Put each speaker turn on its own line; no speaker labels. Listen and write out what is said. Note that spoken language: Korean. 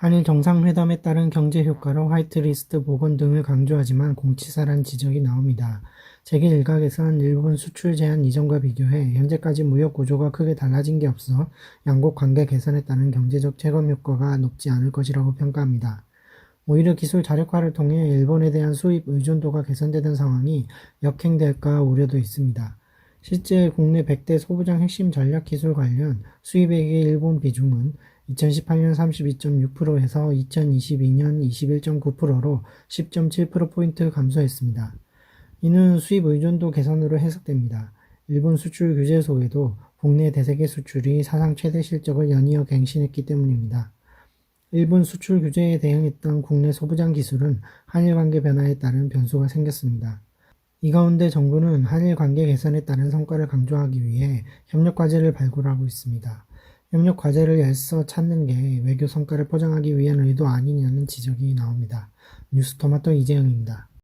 한일 정상회담에 따른 경제 효과로 화이트리스트 복원 등을 강조하지만 공치사란 지적이 나옵니다. 세계 일각에선 일본 수출 제한 이전과 비교해 현재까지 무역 구조가 크게 달라진 게 없어 양국 관계 개선에 따른 경제적 체감 효과가 높지 않을 것이라고 평가합니다. 오히려 기술 자력화를 통해 일본에 대한 수입 의존도가 개선되는 상황이 역행될까 우려도 있습니다. 실제 국내 100대 소부장 핵심 전략 기술 관련 수입액의 일본 비중은 2018년 32.6%에서 2022년 21.9%로 10.7%포인트 감소했습니다. 이는 수입 의존도 개선으로 해석됩니다. 일본 수출 규제 속에도 국내 대세계 수출이 사상 최대 실적을 연이어 갱신했기 때문입니다. 일본 수출 규제에 대응했던 국내 소부장 기술은 한일 관계 변화에 따른 변수가 생겼습니다. 이 가운데 정부는 한일 관계 개선에 따른 성과를 강조하기 위해 협력 과제를 발굴하고 있습니다. 협력 과제를 애써 찾는 게 외교 성과를 포장하기 위한 의도 아니냐는 지적이 나옵니다. 뉴스토마토 이재영입니다.